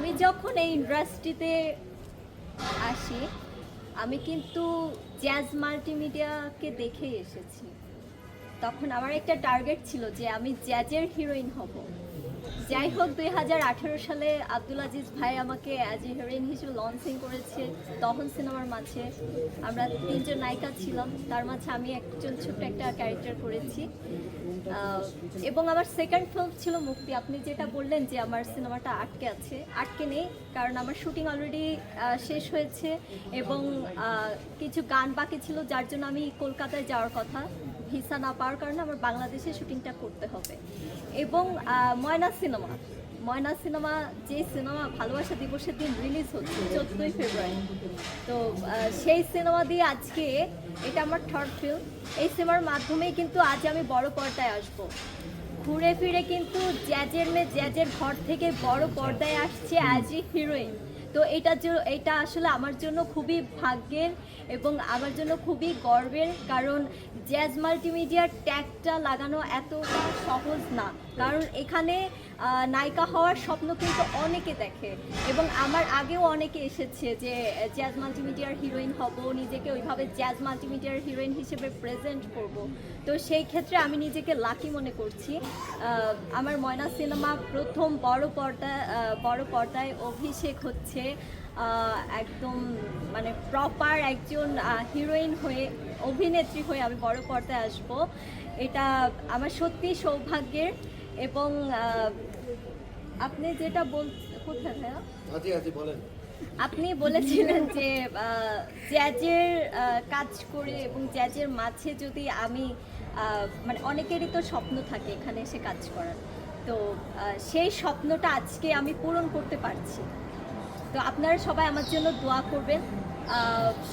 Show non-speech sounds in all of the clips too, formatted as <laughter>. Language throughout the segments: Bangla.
আমি যখন এই ইন্ডাস্ট্রিতে আসি, আমি কিন্তু জ্যাজ মাল্টিমিডিয়াকে দেখে এসেছি। তখন আমার একটা টার্গেট ছিল যে আমি জ্যাজের হিরোইন হব। যাই হোক দুই হাজার আঠেরো সালে আব্দুল আজিজ ভাই আমাকে অ্যাজ এ হিরোইন হিসেবে লঞ্চিং করেছে তখন সিনেমার মাঝে। আমরা তিনজন নায়িকা ছিলাম। তার মাঝে আমি একজন ছোট্ট একটা ক্যারেক্টার করেছি। এবং আমার সেকেন্ড ফিল্ম ছিল মুক্তি। আপনি যেটা বললেন যে আমার সিনেমাটা আটকে আছে, আটকে নেই, কারণ আমার শুটিং অলরেডি শেষ হয়েছে এবং কিছু গান বাকি ছিল, যার জন্য আমি কলকাতায় যাওয়ার কথা। ভিসা না পাওয়ার কারণে আমার বাংলাদেশে শুটিংটা করতে হবে। এবং ময়না সিনেমা। ময়না সিনেমা, যে সিনেমা ভালোবাসা দিবসের দিন রিলিজ হচ্ছে চোদ্দোই ফেব্রুয়ারি। তো সেই সিনেমা দিয়ে আজকে এটা আমার থার্ড ফিল্ম এই সিনেমার মাধ্যমেই কিন্তু আজ আমি বড় পর্দায় আসব। ঘুরে ফিরে কিন্তু জ্যাজের মেয়ে জ্যাজের ঘর থেকে বড় পর্দায় আসছে এ হিরোইন তো এটা যে, এটা আসলে আমার জন্য খুবই ভাগ্যের এবং আমার জন্য খুবই গর্বের কারণ জ্যাজ মাল্টিমিডিয়ার ট্যাগটা লাগানো এতটা সহজ না। কারণ এখানে নায়িকা হওয়ার স্বপ্ন কিন্তু অনেকে দেখে। এবং আমার আগেও অনেকে এসেছে যে জ্যাজ মাল্টিমিডিয়ার হিরোইন হব, নিজেকে ওইভাবে জ্যাজ মাল্টিমিডিয়ার হিরোইন হিসেবে প্রেজেন্ট করব। তো সেই ক্ষেত্রে আমি নিজেকে লাকি মনে করছি। আমার ময়না সিনেমা প্রথম বড় পর্দা বড় পর্দায় অভিষেক হচ্ছে। একদম মানে প্রপার একজন হিরোইন হয়ে, অভিনেত্রী হয়ে আমি বড় পর্দায় আসব। এটা আমার সত্যি সৌভাগ্যের। এবং আপনি যেটা বল কোথায় ভাইয়া? বলেন। আপনি বলেছিলেন যে জ্যাজের কাজ করে এবং জ্যাজের মাঝে যদি আমি মানে অনেকেরই তো স্বপ্ন থাকে এখানে এসে কাজ করার। তো সেই স্বপ্নটা আজকে আমি পূরণ করতে পারছি। তো আপনারা সবাই আমার জন্য দোয়া করবেন।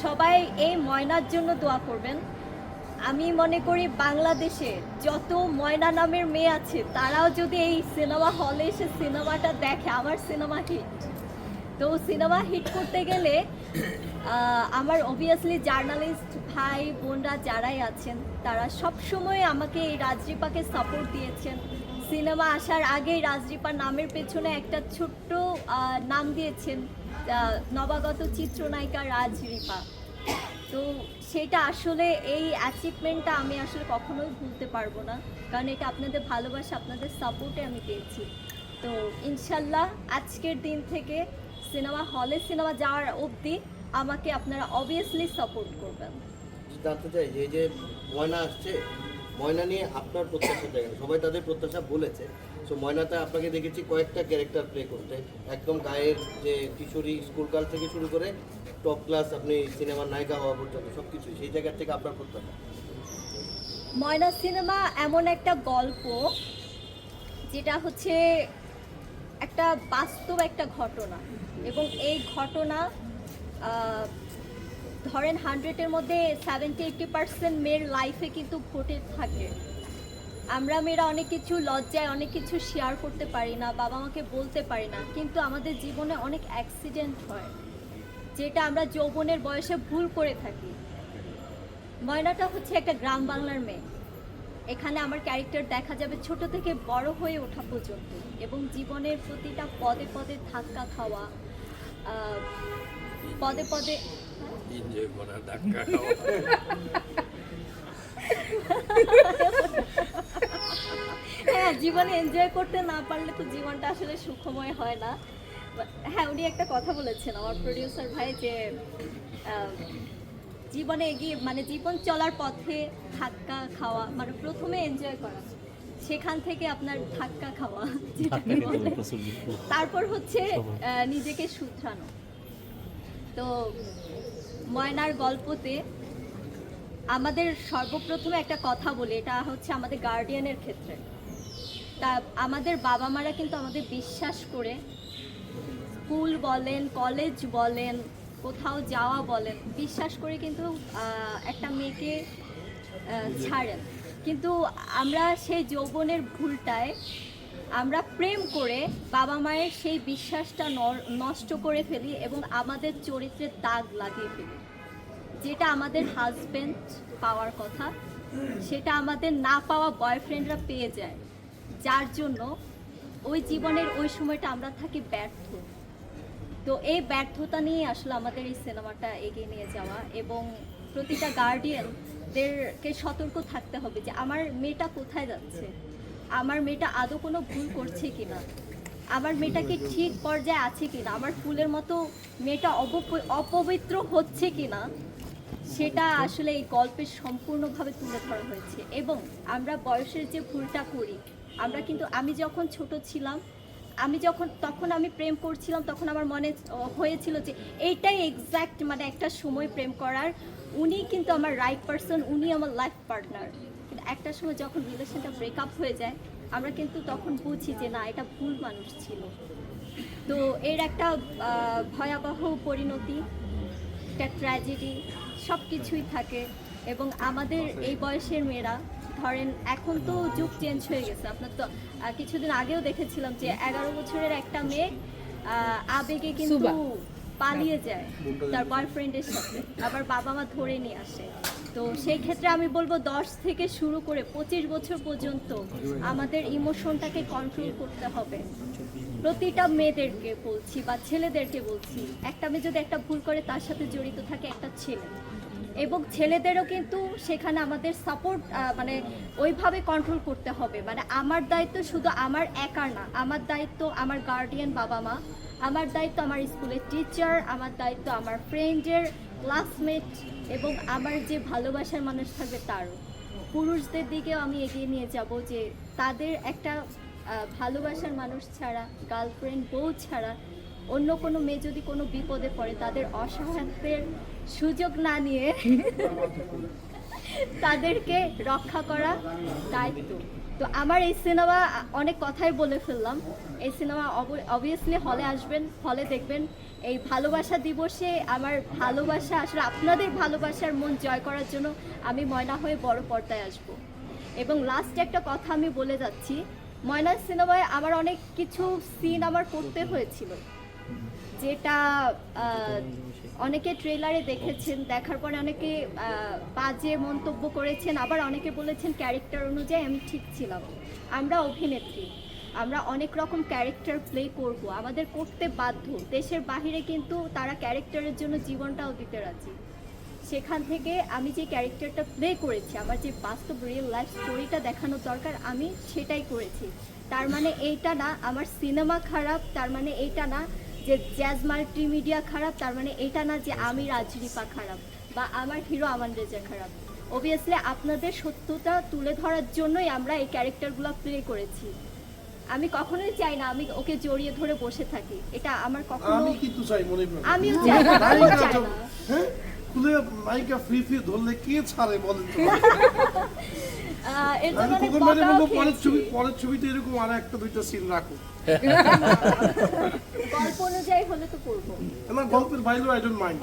সবাই এই ময়নার জন্য দোয়া করবেন। আমি মনে করি বাংলাদেশে যত ময়না নামের মেয়ে আছে, তারাও যদি এই সিনেমা হলে এসে সিনেমাটা দেখে, আমার সিনেমা হিট তো সিনেমা হিট করতে গেলে আমার অবভিয়াসলি জার্নালিস্ট ভাই, বোনরা যারাই আছেন, তারা সব সময় আমাকে এই রাজরিপাকে সাপোর্ট দিয়েছেন। সিনেমা আসার আগেই রাজরিপার নামের পেছনে একটা ছোট্ট নাম দিয়েছেন নবাগত চিত্রনায়িকা রাজরিপা তো সেটা আসলে এই অ্যাচিভমেন্টটা আমি আসলে কখনোই ভুলতে পারব না। কারণ এটা আপনাদের ভালোবাসা, আপনাদের সাপোর্টে আমি পেয়েছি। তো ইনশাল্লাহ আজকের দিন থেকে সিনেমা হলে সিনেমা যাওয়ার অবধি আমাকে আপনারা অবভিয়াসলি সাপোর্ট করবেন। জানতে চাই যে যে ময়না আসছে, ময়না নিয়ে আপনার প্রত্যাশা জায়গা সবাই তাদের প্রত্যাশা বলেছে। সো ময়নাতে আপনাকে দেখেছি কয়েকটা ক্যারেক্টার প্লে করতে। একদম গায়ের যে কিশোরী স্কুল কাল থেকে শুরু করে টপ ক্লাস আপনি সিনেমার নায়িকা হওয়া পর্যন্ত সব কিছু সেই থেকে আপনার ময়না সিনেমা এমন একটা গল্প যেটা হচ্ছে একটা বাস্তব একটা ঘটনা এবং এই ঘটনা ধরেন হান্ড্রেডের মধ্যে সেভেন্টি এইটি পার্সেন্ট মেয়ের লাইফে কিন্তু ঘটে থাকে। আমরা মেয়েরা অনেক কিছু লজ্জায়, অনেক কিছু শেয়ার করতে পারি না বাবা মাকে বলতে পারি না, কিন্তু আমাদের জীবনে অনেক অ্যাক্সিডেন্ট হয়। যেটা আমরা যৌবনের বয়সে ভুল করে থাকি। ময়নাটা হচ্ছে একটা গ্রাম বাংলার মেয়ে। এখানে আমার ক্যারেক্টার দেখা যাবে ছোট থেকে বড় হয়ে ওঠা পর্যন্ত এবং জীবনের প্রতিটা পদে পদে ধাক্কা খাওয়া পদে পদে হ্যাঁ জীবনে এনজয় করতে না পারলে তো জীবনটা আসলে সুখময় হয় না। হ্যাঁ উনি একটা কথা বলেছেন আমার প্রডিউসার ভাই যে জীবনে এগিয়ে মানে জীবন চলার পথে ধাক্কা খাওয়া মানে প্রথমে এনজয় করা সেখান থেকে আপনার ধাক্কা খাওয়া তারপর হচ্ছে নিজেকে শুধরানো। তো ময়নার গল্পতে আমাদের সর্বপ্রথমে একটা কথা বলি এটা হচ্ছে আমাদের গার্ডিয়ানের ক্ষেত্রে। তা আমাদের বাবা মারা কিন্তু আমাদের বিশ্বাস করে স্কুল বলেন, কলেজ বলেন, কোথাও যাওয়া বলেন, বিশ্বাস করে কিন্তু একটা মেয়েকে ছাড়েন। কিন্তু আমরা সেই যৌবনের ভুলটায় আমরা প্রেম করে বাবা মায়ের সেই বিশ্বাসটা নষ্ট করে ফেলি এবং আমাদের চরিত্রের দাগ লাগিয়ে ফেলি। যেটা আমাদের হাজব্যান্ড পাওয়ার কথা, সেটা আমাদের না পাওয়া বয়ফ্রেন্ডরা পেয়ে যায়। যার জন্য ওই জীবনের ওই সময়টা আমরা থাকি ব্যর্থ। তো এই ব্যর্থতা নিয়ে আসলে আমাদের এই সিনেমাটা এগিয়ে নিয়ে যাওয়া এবং প্রতিটা গার্ডিয়ানদেরকে সতর্ক থাকতে হবে যে, আমার মেয়েটা কোথায় যাচ্ছে? আমার মেয়েটা আদৌ কোনো ভুল করছে কিনা? আমার মেয়েটা কি ঠিক পর্যায়ে আছে কিনা? আমার ফুলের মতো মেয়েটা অপবিত্র হচ্ছে কিনা? সেটা আসলে এই গল্পে সম্পূর্ণভাবে তুলে ধরা হয়েছে এবং আমরা বয়সের যে ভুলটা করি আমরা কিন্তু আমি যখন ছোট ছিলাম আমি যখন তখন আমি প্রেম করছিলাম তখন আমার মনে হয়েছিল যে এইটাই এক্স্যাক্ট মানে একটা সময় প্রেম করার। উনি কিন্তু আমার রাইট পারসন উনি আমার লাইফ পার্টনার কিন্তু একটা সময় যখন রিলেশনটা ব্রেকআপ হয়ে যায় আমরা কিন্তু তখন বুঝি যে না এটা ভুল মানুষ ছিল। তো এর একটা ভয়াবহ পরিণতি একটা ট্র্যাজেডি সব কিছুই থাকে। এবং আমাদের এই বয়সের মেয়েরা ধরেন এখন তো যুগ চেঞ্জ হয়ে গেছে। আপনার তো কিছুদিন আগেও দেখেছিলাম যে এগারো বছরের একটা মেয়ে আবেগে কিন্তু পালিয়ে যায় তার বয়ফ্রেন্ডের সাথে। আবার বাবা মা ধরে নিয়ে আসে। তো সেই ক্ষেত্রে আমি বলব দশ থেকে শুরু করে পঁচিশ বছর পর্যন্ত আমাদের ইমোশনটাকে কন্ট্রোল করতে হবে। প্রতিটা মেয়েদেরকে বলছি বা ছেলেদেরকে বলছি, একটা মেয়ে যদি একটা ভুল করে, তার সাথে জড়িত থাকে একটা ছেলে। এবং ছেলেদেরও কিন্তু সেখানে আমাদের সাপোর্ট মানে ওইভাবে কন্ট্রোল করতে হবে। মানে আমার দায়িত্ব শুধু আমার একার না, আমার দায়িত্ব আমার গার্ডিয়ান বাবা মা, আমার দায়িত্ব আমার স্কুলের টিচার আমার দায়িত্ব আমার ফ্রেন্ডের ক্লাসমেট এবং আমার যে ভালোবাসার মানুষ থাকবে তারও। পুরুষদের দিকেও আমি এগিয়ে নিয়ে যাব যে তাদের একটা ভালোবাসার মানুষ ছাড়া গার্লফ্রেন্ড বউ ছাড়া, অন্য কোনো মেয়ে যদি কোনো বিপদে পড়ে, তাদের অসহায়ত্বের সুযোগ না নিয়ে তাদেরকে রক্ষা করা দায়িত্ব। তো আমার এই সিনেমা অনেক কথাই বলে ফেললাম। এই সিনেমা অবভিয়াসলি হলে আসবেন, হলে দেখবেন। এই ভালোবাসা দিবসে আমার ভালোবাসা, আসলে আপনাদের ভালোবাসার মন জয় করার জন্য আমি ময়না হয়ে বড় পর্দায় আসব। এবং লাস্ট একটা কথা আমি বলে যাচ্ছি ময়না সিনেমায় আমার অনেক কিছু সিন আমার করতে হয়েছিল। যেটা অনেকে ট্রেলারে দেখেছেন, দেখার পরে অনেকে বাজে মন্তব্য করেছেন, আবার অনেকে বলেছেন ক্যারেক্টার অনুযায়ী আমি ঠিক ছিলাম। আমরা অভিনেত্রী, আমরা অনেক রকম ক্যারেক্টার প্লে করব, আমাদের করতে বাধ্য। দেশের বাহিরে কিন্তু তারা ক্যারেক্টারের জন্য জীবনটাও দিতে রাজি। সেখান থেকে আমি যে ক্যারেক্টারটা প্লে করেছি আমার যে বাস্তব রিয়েল লাইফ স্টোরিটা দেখানোর দরকার আমি সেটাই করেছি। তার মানে এইটা না আমার সিনেমা খারাপ তার মানে এইটা না যে জ্যাজ মাল্টিমিডিয়া খারাপ তার মানে এটা না যে আমি রাজরিপা খারাপ বা আমার হিরো আমান রেজা খারাপ। অবভিয়াসলি আপনাদের সত্যতা তুলে ধরার জন্যই আমরা এই ক্যারেক্টারগুলো প্লে করেছি। আমি কখনোই চাই না আমি ওকে জড়িয়ে ধরে বসে থাকি। এটা আমার কখনো আমি কিন্তু চাই মনে আমিও চাই না, খুলে নায়িকা ফ্রি ফ্রি ধরলে কে ছাড়ে বলেন তো? <laughs> আমি অনেক খোকন ম্যাডাম বকাও বলব পরের ছবি পরের ছবিতে এরকম আর একটা দুইটা সিন রাখো। <laughs> গল্প অনুযায়ী হলে তো করব। আমার গল্পের বাইরেও আই ডোন্ট মাইন্ড।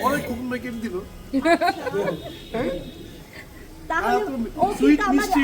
পরে খোকন ভাই কেটে দিল তাহলে মিষ্টি।